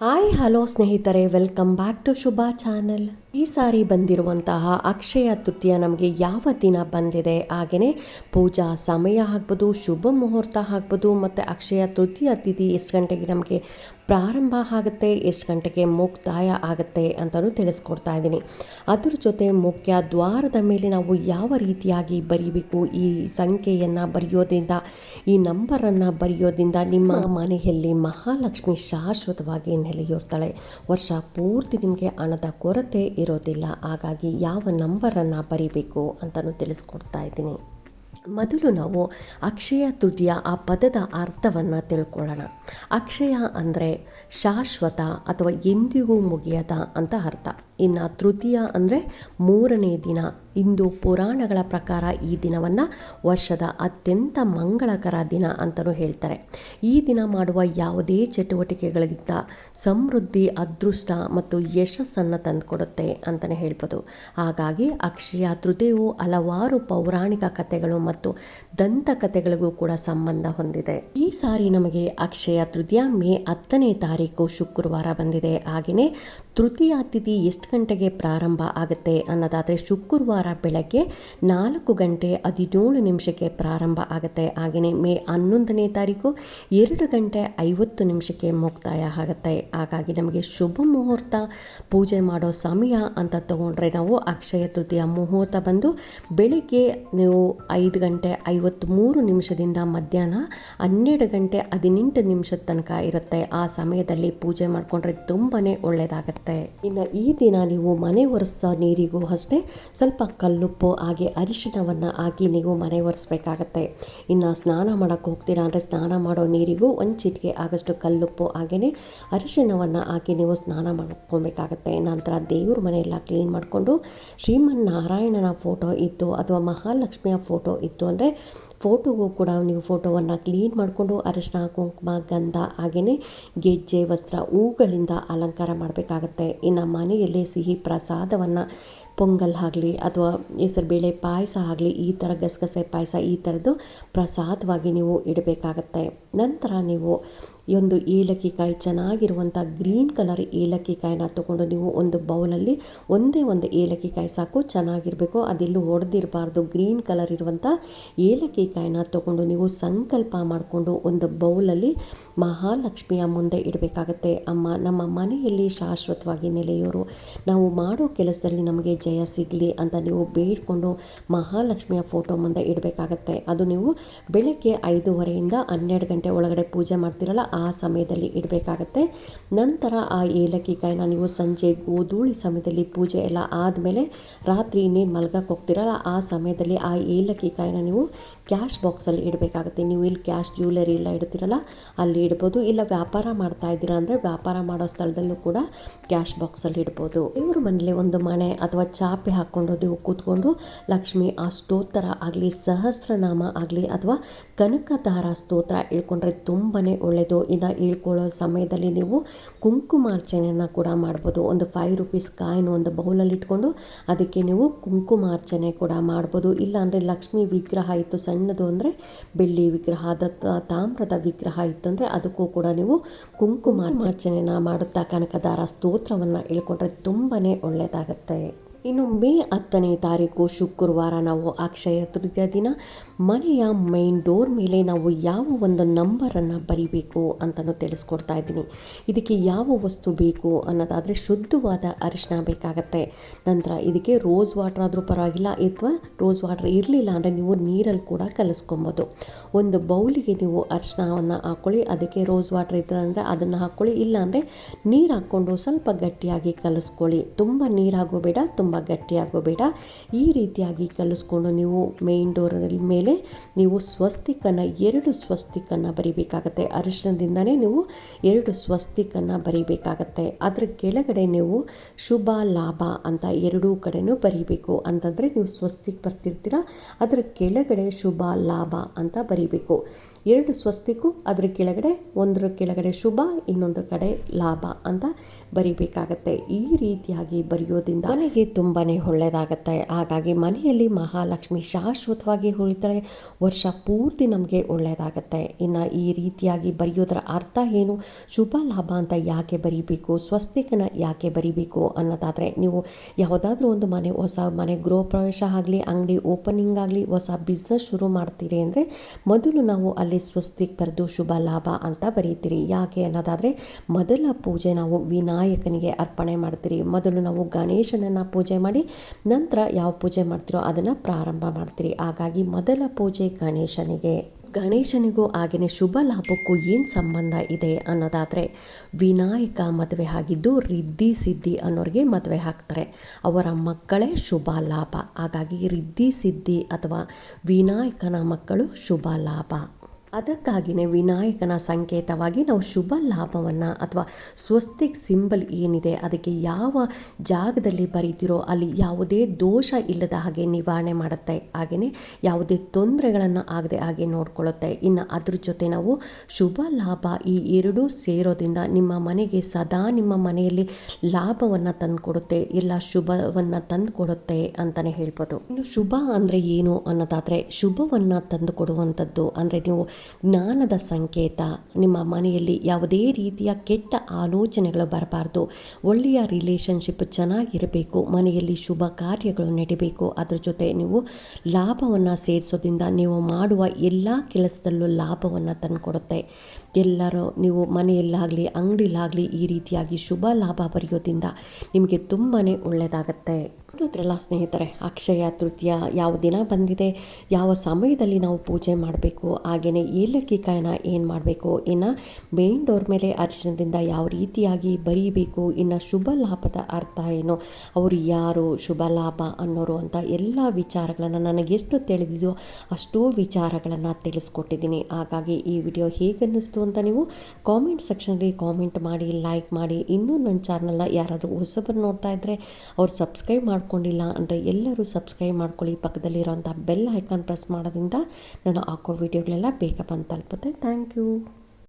ആ hi, hello ಸ್ನೇಹಿತರೆ, welcome back to Shubha channel. ಈ ಸಾರಿ ಬಂದಿರುವಂತಹ ಅಕ್ಷಯ ತೃತೀಯ ನಮಗೆ ಯಾವ ದಿನ ಬಂದಿದೆ? ಹಾಗೆಯೇ ಪೂಜಾ ಸಮಯ ಆಗ್ಬೋದು, ಶುಭ ಮುಹೂರ್ತ ಆಗ್ಬೋದು, ಮತ್ತು ಅಕ್ಷಯ ತೃತೀಯ ತಿಥಿ ಎಷ್ಟು ಗಂಟೆಗೆ ನಮಗೆ ಪ್ರಾರಂಭ ಆಗುತ್ತೆ, ಎಷ್ಟು ಗಂಟೆಗೆ ಮುಕ್ತಾಯ ಆಗುತ್ತೆ ಅಂತಲೂ ತಿಳಿಸ್ಕೊಡ್ತಾ ಇದ್ದೀನಿ. ಅದರ ಜೊತೆ ಮುಖ್ಯ ದ್ವಾರದ ಮೇಲೆ ನಾವು ಯಾವ ರೀತಿಯಾಗಿ ಬರೀಬೇಕು ಈ ಸಂಖ್ಯೆಯನ್ನು ಬರೆಯೋದ್ರಿಂದ, ಈ ನಂಬರನ್ನು ಬರೆಯೋದ್ರಿಂದ ನಿಮ್ಮ ಮನೆಯಲ್ಲಿ ಮಹಾಲಕ್ಷ್ಮಿ ಶಾಶ್ವತವಾಗಿ ನೆಲೆಯೂರ್ತಾಳೆ ವರ್ಷ ಪೂರ್ತಿ ನಿಮಗೆ ಹಣದ ಕೊರತೆ ಇರೋದಿಲ್ಲ. ಹಾಗಾಗಿ ಯಾವ ನಂಬರನ್ನು ಬರೀಬೇಕು ಅಂತಲೂ ತಿಳಿಸ್ಕೊಡ್ತಾ ಇದ್ದೀನಿ. ಮೊದಲು ನಾವು ಅಕ್ಷಯ ತೃತೀಯ ಆ ಪದದ ಅರ್ಥವನ್ನು ತಿಳ್ಕೊಳ್ಳೋಣ. ಅಕ್ಷಯ ಅಂದರೆ ಶಾಶ್ವತ ಅಥವಾ ಎಂದಿಗೂ ಮುಗಿಯದ ಅಂತ ಅರ್ಥ. ಇನ್ನು ತೃತೀಯ ಅಂದರೆ ಮೂರನೇ ದಿನ. ಇಂದು ಪುರಾಣಗಳ ಪ್ರಕಾರ ಈ ದಿನವನ್ನು ವರ್ಷದ ಅತ್ಯಂತ ಮಂಗಳಕರ ದಿನ ಅಂತಲೂ ಹೇಳ್ತಾರೆ. ಈ ದಿನ ಮಾಡುವ ಯಾವುದೇ ಚಟುವಟಿಕೆಗಳಿಗಿಂತ ಸಮೃದ್ಧಿ, ಅದೃಷ್ಟ ಮತ್ತು ಯಶಸ್ಸನ್ನು ತಂದುಕೊಡುತ್ತೆ ಅಂತಲೇ ಹೇಳ್ಬೋದು. ಹಾಗಾಗಿ ಅಕ್ಷಯ ತೃತೀಯವು ಹಲವಾರು ಪೌರಾಣಿಕ ಕಥೆಗಳು ಮತ್ತು ದಂತಕಥೆಗಳಿಗೂ ಕೂಡ ಸಂಬಂಧ ಹೊಂದಿದೆ. ಈ ಸಾರಿ ನಮಗೆ ಅಕ್ಷಯ ತೃತೀಯ ಮೇ ಹತ್ತನೇ ತಾರೀಕು ಶುಕ್ರವಾರ ಬಂದಿದೆ. ಹಾಗೆಯೇ ತೃತೀಯ ತಿಥಿ ಎಷ್ಟು ಗಂಟೆಗೆ ಪ್ರಾರಂಭ ಆಗುತ್ತೆ ಅನ್ನೋದಾದರೆ ಶುಕ್ರವಾರ ಬೆಳಗ್ಗೆ ನಾಲ್ಕು ಗಂಟೆ ಹದಿನೇಳು ನಿಮಿಷಕ್ಕೆ ಪ್ರಾರಂಭ ಆಗುತ್ತೆ. ಹಾಗೆಯೇ ಮೇ ಹನ್ನೊಂದನೇ ತಾರೀಕು ಎರಡು ಗಂಟೆ ಐವತ್ತು ನಿಮಿಷಕ್ಕೆ ಮುಕ್ತಾಯ ಆಗುತ್ತೆ. ಹಾಗಾಗಿ ನಮಗೆ ಶುಭ ಮುಹೂರ್ತ ಪೂಜೆ ಮಾಡೋ ಸಮಯ ಅಂತ ತಗೊಂಡ್ರೆ ನಾವು ಅಕ್ಷಯ ತೃತೀಯ ಮುಹೂರ್ತ ಬಂದು ಬೆಳಿಗ್ಗೆ ನೀವು ಐದು ಗಂಟೆ ಐವತ್ತ್ಮೂರು ನಿಮಿಷದಿಂದ ಮಧ್ಯಾಹ್ನ ಹನ್ನೆರಡು ಗಂಟೆ ಹದಿನೆಂಟು ನಿಮಿಷದ ತನಕ ಇರುತ್ತೆ. ಆ ಸಮಯದಲ್ಲಿ ಪೂಜೆ ಮಾಡಿಕೊಂಡ್ರೆ ತುಂಬಾ ಒಳ್ಳೆಯದಾಗುತ್ತೆ ಇನ್ನು ಈ ದಿನ ನೀವು ಮನೆ ಒರೆಸೋ ನೀರಿಗೂ ಅಷ್ಟೇ ಸ್ವಲ್ಪ ಕಲ್ಲುಪ್ಪು, ಹಾಗೆ ಅರಿಶಿಣವನ್ನು ಹಾಕಿ ನೀವು ಮನೆ ಒರೆಸ್ಬೇಕಾಗತ್ತೆ. ಇನ್ನು ಸ್ನಾನ ಮಾಡೋಕ್ಕೆ ಹೋಗ್ತೀರಾ ಅಂದರೆ ಸ್ನಾನ ಮಾಡೋ ನೀರಿಗೂ ಒಂದು ಚಿಟಿಕೆ ಆಗಷ್ಟು ಕಲ್ಲುಪ್ಪು ಹಾಗೆಯೇ ಅರಿಶಿನವನ್ನು ಹಾಕಿ ನೀವು ಸ್ನಾನ ಮಾಡ್ಕೊಬೇಕಾಗತ್ತೆ. ನಂತರ ದೇವ್ರ ಮನೆಯೆಲ್ಲ ಕ್ಲೀನ್ ಮಾಡಿಕೊಂಡು ಶ್ರೀಮನ್ ನಾರಾಯಣನ ಫೋಟೋ ಇತ್ತು ಅಥವಾ ಮಹಾಲಕ್ಷ್ಮಿಯ ಫೋಟೋ ಇತ್ತು ಅಂದರೆ ಫೋಟೋಗೂ ಕೂಡ ನೀವು ಫೋಟೋವನ್ನು ಕ್ಲೀನ್ ಮಾಡಿಕೊಂಡು ಅರಿಶಿನ ಕುಂಕುಮ, ಗಂಧ ಹಾಗೆಯೇ ಗೆಜ್ಜೆ, ವಸ್ತ್ರ ಹೂಗಳಿಂದ ಅಲಂಕಾರ ಮಾಡಬೇಕಾಗತ್ತೆ. ಇನ್ನು ಮನೆಯಲ್ಲಿ ಸಿಹಿ ಪ್ರಸಾದವನ್ನು ಪೊಂಗಲ್ ಆಗಲಿ ಅಥವಾ ಹೆಸರುಬೇಳೆ ಪಾಯಸ ಆಗಲಿ ಈ ಥರ ಗಸಗಸೆ ಪಾಯಸ ಈ ಥರದ್ದು ಪ್ರಸಾದವಾಗಿ ನೀವು ಇಡಬೇಕಾಗತ್ತೆ. ನಂತರ ನೀವು ಒಂದು ಏಲಕ್ಕಿ ಕಾಯಿ ಚೆನ್ನಾಗಿರುವಂಥ ಗ್ರೀನ್ ಕಲರ್ ಏಲಕ್ಕಿ ಕಾಯಿನ ತೊಗೊಂಡು ನೀವು ಒಂದು ಬೌಲಲ್ಲಿ ಒಂದೇ ಒಂದು ಏಲಕ್ಕಿ ಕಾಯಿ ಸಾಕು, ಚೆನ್ನಾಗಿರಬೇಕು. ಅದೆಲ್ಲೂ ಹೊಡೆದಿರಬಾರ್ದು ಗ್ರೀನ್ ಕಲರ್ ಇರುವಂಥ ಏಲಕ್ಕಿ ಕಾಯಿನ ತೊಗೊಂಡು ನೀವು ಸಂಕಲ್ಪ ಮಾಡಿಕೊಂಡು ಒಂದು ಬೌಲಲ್ಲಿ ಮಹಾಲಕ್ಷ್ಮಿಯ ಮುಂದೆ ಇಡಬೇಕಾಗತ್ತೆ. ಅಮ್ಮ, ನಮ್ಮ ಮನೆಯಲ್ಲಿ ಶಾಶ್ವತವಾಗಿ ನೆಲೆಯೋರು. ನಾವು ಮಾಡೋ ಕೆಲಸದಲ್ಲಿ ನಮಗೆ ಜಯ ಸಿಗಲಿ ಅಂತ ನೀವು ಬೇಡಿಕೊಂಡು ಮಹಾಲಕ್ಷ್ಮಿಯ ಫೋಟೋ ಮುಂದೆ ಇಡಬೇಕಾಗತ್ತೆ. ಅದು ನೀವು ಬೆಳಗ್ಗೆ ಐದೂವರೆಯಿಂದ ಹನ್ನೆರಡು ಗಂಟೆ ಒಳಗಡೆ ಪೂಜೆ ಮಾಡ್ತಿರಲ್ಲ, ಆ ಸಮಯದಲ್ಲಿ ಇಡಬೇಕಾಗತ್ತೆ. ನಂತರ ಆ ಏಲಕ್ಕಿ ಕಾಯಿನ ನೀವು ಸಂಜೆ ಗೋಧೂಳಿ ಸಮಯದಲ್ಲಿ ಪೂಜೆ ಎಲ್ಲ ಆದಮೇಲೆ ರಾತ್ರಿ ಇನ್ನೇನು ಮಲ್ಗಕ್ಕೆ ಹೋಗ್ತಿರಲ್ಲ, ಆ ಸಮಯದಲ್ಲಿ ಆ ಏಲಕ್ಕಿ ಕಾಯಿನ ನೀವು ಕ್ಯಾಶ್ ಬಾಕ್ಸಲ್ಲಿ ಇಡಬೇಕಾಗುತ್ತೆ. ನೀವು ಇಲ್ಲಿ ಕ್ಯಾಶ್ ಜ್ಯುವೆಲರಿ ಎಲ್ಲ ಇಡ್ತೀರಲ್ಲ, ಅಲ್ಲಿ ಇಡ್ಬೋದು. ಇಲ್ಲ ವ್ಯಾಪಾರ ಮಾಡ್ತಾ ಇದ್ದೀರಾ ಅಂದರೆ ವ್ಯಾಪಾರ ಮಾಡೋ ಸ್ಥಳದಲ್ಲೂ ಕೂಡ ಕ್ಯಾಶ್ ಬಾಕ್ಸಲ್ಲಿ ಇಡ್ಬೋದು. ಇವರು ಮನೇಲಿ ಒಂದು ಮನೆ ಅಥವಾ ಚಾಪೆ ಹಾಕ್ಕೊಂಡು ನೀವು ಕೂತ್ಕೊಂಡು ಲಕ್ಷ್ಮಿ ಆ ಸ್ತೋತ್ರ ಆಗಲಿ, ಸಹಸ್ರನಾಮ ಆಗಲಿ ಅಥವಾ ಕನಕಧಾರ ಸ್ತೋತ್ರ ಹೇಳ್ಕೊಂಡ್ರೆ ತುಂಬಾ ಒಳ್ಳೆಯದು ಇನ್ನು ಹೇಳ್ಕೊಳ್ಳೋ ಸಮಯದಲ್ಲಿ ನೀವು ಕುಂಕುಮಾರ್ಚನೆಯನ್ನು ಕೂಡ ಮಾಡ್ಬೋದು. ಒಂದು ಫೈವ್ ರುಪೀಸ್ ಕಾಯಿನ ಒಂದು ಬೌಲಲ್ಲಿ ಇಟ್ಕೊಂಡು ಅದಕ್ಕೆ ನೀವು ಕುಂಕುಮಾರ್ಚನೆ ಕೂಡ ಮಾಡ್ಬೋದು. ಇಲ್ಲಾಂದರೆ ಲಕ್ಷ್ಮಿ ವಿಗ್ರಹ ಇತ್ತು ಸಣ್ಣದು ಅಂದರೆ ಬೆಳ್ಳಿ ವಿಗ್ರಹ ಅದ ತಾಮ್ರದ ವಿಗ್ರಹ ಇತ್ತು ಅಂದರೆ ಅದಕ್ಕೂ ಕೂಡ ನೀವು ಕುಂಕುಮಾರ್ಚನೆನ ಮಾಡುತ್ತಾ ಕನಕದಾರ ಸ್ತೋತ್ರವನ್ನು ಹೇಳ್ಕೊಂಡ್ರೆ ತುಂಬಾ ಒಳ್ಳೆಯದಾಗತ್ತೆ ಇನ್ನು ಮೇ ಹತ್ತನೇ ತಾರೀಕು ಶುಕ್ರವಾರ ನಾವು ಅಕ್ಷಯ ತೃತೀಯ ದಿನ. ಮನೆಯ ಮೈನ್ ಡೋರ್ ಮೇಲೆ ನಾವು ಯಾವ ಒಂದು ನಂಬರನ್ನು ಬರಿಬೇಕು ಅಂತಲೂ ತಿಳಿಸ್ಕೊಡ್ತಾ ಇದ್ದೀನಿ. ಇದಕ್ಕೆ ಯಾವ ವಸ್ತು ಬೇಕು ಅನ್ನೋದಾದರೆ ಶುದ್ಧವಾದ ಅರಿಶಿನ ಬೇಕಾಗತ್ತೆ. ನಂತರ ಇದಕ್ಕೆ ರೋಸ್ ವಾಟರ್ ಆದರೂ ಪರವಾಗಿಲ್ಲ ಅಥವಾ ರೋಸ್ ವಾಟರ್ ಇರಲಿಲ್ಲ ಅಂದರೆ ನೀವು ನೀರಲ್ಲಿ ಕೂಡ ಕಲಿಸ್ಕೊಬೋದು. ಒಂದು ಬೌಲಿಗೆ ನೀವು ಅರಿಶಿನವನ್ನು ಹಾಕ್ಕೊಳ್ಳಿ ಅದಕ್ಕೆ ರೋಸ್ ವಾಟರ್ ಇದ್ರೆ ಅಂದರೆ ಅದನ್ನು ಹಾಕ್ಕೊಳ್ಳಿ ಇಲ್ಲಾಂದರೆ ನೀರು ಹಾಕ್ಕೊಂಡು ಸ್ವಲ್ಪ ಗಟ್ಟಿಯಾಗಿ ಕಲಿಸ್ಕೊಳ್ಳಿ. ತುಂಬ ನೀರಾಗೋ ಬೇಡ, ತುಂಬ ಗಟ್ಟಿಯಾಗೋ ಬೇಡ. ಈ ರೀತಿಯಾಗಿ ಕಲಿಸ್ಕೊಂಡು ನೀವು ಮೇನ್ ಡೋರ್ ಮೇಲೆ ನೀವು ಸ್ವಸ್ತಿಕನ, ಎರಡು ಸ್ವಸ್ತಿಕನ್ನು ಬರಿಬೇಕಾಗತ್ತೆ. ಅರಿಶಿನದಿಂದನೇ ನೀವು ಎರಡು ಸ್ವಸ್ತಿಕನ್ನು ಬರಿಬೇಕಾಗತ್ತೆ. ಅದರ ಕೆಳಗಡೆ ನೀವು ಶುಭ, ಲಾಭ ಅಂತ ಎರಡೂ ಕಡೆನೂ ಬರಿಬೇಕು. ಅಂತಂದರೆ ನೀವು ಸ್ವಸ್ತಿಕ್ ಬರ್ತಿರ್ತೀರ, ಅದರ ಕೆಳಗಡೆ ಶುಭ, ಲಾಭ ಅಂತ ಬರಿಬೇಕು. ಎರಡು ಸ್ವಸ್ತಿಕು ಅದರ ಕೆಳಗಡೆ ಒಂದರ ಕೆಳಗಡೆ ಶುಭ, ಇನ್ನೊಂದರ ಕಡೆ ಲಾಭ ಅಂತ ಬರಿಬೇಕಾಗತ್ತೆ. ಈ ರೀತಿಯಾಗಿ ಬರೆಯೋದ್ರಿಂದ ಮನೆಗೆ ತುಂಬಾ ಒಳ್ಳೆಯದಾಗತ್ತೆ ಹಾಗಾಗಿ ಮನೆಯಲ್ಲಿ ಮಹಾಲಕ್ಷ್ಮಿ ಶಾಶ್ವತವಾಗಿ ಉಳಿತಾಳೆ ವರ್ಷ ಪೂರ್ತಿ ನಮಗೆ ಒಳ್ಳೆಯದಾಗತ್ತೆ ಇನ್ನು ಈ ರೀತಿಯಾಗಿ ಬರೆಯೋದ್ರ ಅರ್ಥ ಏನು? ಶುಭ ಲಾಭ ಅಂತ ಯಾಕೆ ಬರೀಬೇಕು? ಸ್ವಸ್ತಿಕನ ಯಾಕೆ ಬರೀಬೇಕು ಅನ್ನೋದಾದರೆ, ನೀವು ಯಾವುದಾದ್ರೂ ಒಂದು ಮನೆ, ಹೊಸ ಮನೆ, ಗೃಹ ಪ್ರವೇಶ ಆಗಲಿ, ಅಂಗಡಿ ಓಪನಿಂಗ್ ಆಗಲಿ, ಹೊಸ ಬಿಸ್ನೆಸ್ ಶುರು ಮಾಡ್ತೀರಿ ಅಂದರೆ, ಮೊದಲು ನಾವು ಅಲ್ಲಿ ಸ್ವಸ್ತಿಕ್ ಬರೆದು ಶುಭ ಲಾಭ ಅಂತ ಬರೀತೀರಿ. ಯಾಕೆ ಅನ್ನೋದಾದರೆ, ಮೊದಲ ಪೂಜೆ ನಾವು ವಿನಾಯಕನಿಗೆ ಅರ್ಪಣೆ ಮಾಡ್ತೀರಿ. ಮೊದಲು ನಾವು ಗಣೇಶನನ್ನು ಪೂಜೆ ಮಾಡಿ, ನಂತರ ಯಾವ ಪೂಜೆ ಮಾಡ್ತೀರೋ ಅದನ್ನು ಪ್ರಾರಂಭ ಮಾಡ್ತೀರಿ. ಹಾಗಾಗಿ ಮೊದಲ ಪೂಜೆ ಗಣೇಶನಿಗೆ. ಗಣೇಶನಿಗೂ ಆಗಿನ ಶುಭ ಲಾಭಕ್ಕೂ ಏನು ಸಂಬಂಧ ಇದೆ ಅನ್ನೋದಾದರೆ, ವಿನಾಯಕ ಮದುವೆ ಆಗಿದ್ದು ರಿದ್ದಿ ಸಿದ್ಧಿ ಅನ್ನೋರಿಗೆ ಮದುವೆ ಹಾಕ್ತಾರೆ. ಅವರ ಮಕ್ಕಳೇ ಶುಭ ಲಾಭ. ಹಾಗಾಗಿ ರಿದ್ದಿ ಸಿದ್ಧಿ ಅಥವಾ ವಿನಾಯಕನ ಮಕ್ಕಳು ಶುಭ ಲಾಭ. ಅದಕ್ಕಾಗಿಯೇ ವಿನಾಯಕನ ಸಂಕೇತವಾಗಿ ನಾವು ಶುಭ ಲಾಭವನ್ನು ಅಥವಾ ಸ್ವಸ್ತಿಕ್ ಸಿಂಬಲ್ ಏನಿದೆ, ಅದಕ್ಕೆ ಯಾವ ಜಾಗದಲ್ಲಿ ಬರೀತಿರೋ ಅಲ್ಲಿ ಯಾವುದೇ ದೋಷ ಇಲ್ಲದ ಹಾಗೆ ನಿವಾರಣೆ ಮಾಡುತ್ತೆ. ಹಾಗೆಯೇ ಯಾವುದೇ ತೊಂದರೆಗಳನ್ನು ಆಗದೆ ಹಾಗೆ ನೋಡ್ಕೊಳ್ಳುತ್ತೆ. ಇನ್ನು ಅದ್ರ ಜೊತೆ ನಾವು ಶುಭ ಲಾಭ ಈ ಎರಡೂ ಸೇರೋದ್ರಿಂದ ನಿಮ್ಮ ಮನೆಗೆ ಸದಾ ನಿಮ್ಮ ಮನೆಯಲ್ಲಿ ಲಾಭವನ್ನು ತಂದುಕೊಡುತ್ತೆ, ಎಲ್ಲ ಶುಭವನ್ನು ತಂದುಕೊಡುತ್ತೆ ಅಂತಲೇ ಹೇಳ್ಬೋದು. ಇನ್ನು ಶುಭ ಅಂದರೆ ಏನು ಅನ್ನೋದಾದರೆ ಶುಭವನ್ನು ತಂದುಕೊಡುವಂಥದ್ದು ಅಂದರೆ ನೀವು ಜ್ಞಾನದ ಸಂಕೇತ. ನಿಮ್ಮ ಮನೆಯಲ್ಲಿ ಯಾವುದೇ ರೀತಿಯ ಕೆಟ್ಟ ಆಲೋಚನೆಗಳು ಬರಬಾರ್ದು. ಒಳ್ಳೆಯ ರಿಲೇಷನ್ಶಿಪ್ ಚೆನ್ನಾಗಿರಬೇಕು. ಮನೆಯಲ್ಲಿ ಶುಭ ಕಾರ್ಯಗಳು ನಡಿಬೇಕು. ಅದ್ರ ಜೊತೆ ನೀವು ಲಾಭವನ್ನು ಸೇರಿಸೋದ್ರಿಂದ ನೀವು ಮಾಡುವ ಎಲ್ಲ ಕೆಲಸದಲ್ಲೂ ಲಾಭವನ್ನು ತಂದುಕೊಡುತ್ತೆ. ಎಲ್ಲರೂ ನೀವು ಮನೆಯಲ್ಲಾಗಲಿ ಅಂಗಡಿಲಾಗಲಿ ಈ ರೀತಿಯಾಗಿ ಶುಭ ಲಾಭ ಬರೆಯೋದ್ರಿಂದ ನಿಮಗೆ ತುಂಬಾ ಒಳ್ಳೆಯದಾಗತ್ತೆ ನೋಡಿದ್ರಲ್ಲ ಸ್ನೇಹಿತರೆ, ಅಕ್ಷಯ, ತೃತೀಯ ಯಾವ ದಿನ ಬಂದಿದೆ, ಯಾವ ಸಮಯದಲ್ಲಿ ನಾವು ಪೂಜೆ ಮಾಡಬೇಕು ಹಾಗೆಯೇ ಏಲಕ್ಕಿ ಕಾಯನ ಏನು ಮಾಡಬೇಕು, ಇನ್ನು ಮೇನ್ ಡೋರ್ ಮೇಲೆ ಅರ್ಚನದಿಂದ ಯಾವ ರೀತಿಯಾಗಿ ಬರೀಬೇಕು, ಇನ್ನು ಶುಭ ಲಾಭದ ಅರ್ಥ ಏನು, ಅವರು ಯಾರು, ಶುಭ ಲಾಭ ಅನ್ನೋರು ಅಂತ ಎಲ್ಲ ವಿಚಾರಗಳನ್ನು ನನಗೆಷ್ಟು ತಿಳಿದಿದೆಯೋ ಅಷ್ಟೋ ವಿಚಾರಗಳನ್ನು ತಿಳಿಸ್ಕೊಟ್ಟಿದ್ದೀನಿ. ಹಾಗಾಗಿ ಈ ವಿಡಿಯೋ ಹೇಗನ್ನಿಸ್ತು ಅಂತ ನೀವು ಕಾಮೆಂಟ್ ಸೆಕ್ಷನಲ್ಲಿ ಕಾಮೆಂಟ್ ಮಾಡಿ ಲೈಕ್ ಮಾಡಿ, ಇನ್ನೂ ನನ್ನ ಚಾನಲ್ನ ಯಾರಾದರೂ ಹೊಸಬರು ನೋಡ್ತಾ ಇದ್ದರೆ ಅವ್ರು ಸಬ್ಸ್ಕ್ರೈಬ್ ಮಾಡ್ಕೊಂಡಿಲ್ಲ ಅಂದರೆ ಎಲ್ಲರೂ ಸಬ್ಸ್ಕ್ರೈಬ್ ಮಾಡ್ಕೊಳ್ಳಿ. ಪಕ್ಕದಲ್ಲಿರೋಂಥ ಬೆಲ್ ಐಕಾನ್ ಪ್ರೆಸ್ ಮಾಡೋದ್ರಿಂದ ನಾನು ಹಾಕೋ ವಿಡಿಯೋಗಳೆಲ್ಲ ಬೇಗ ಬಂದು ತಲುಪುತ್ತೆ. Thank you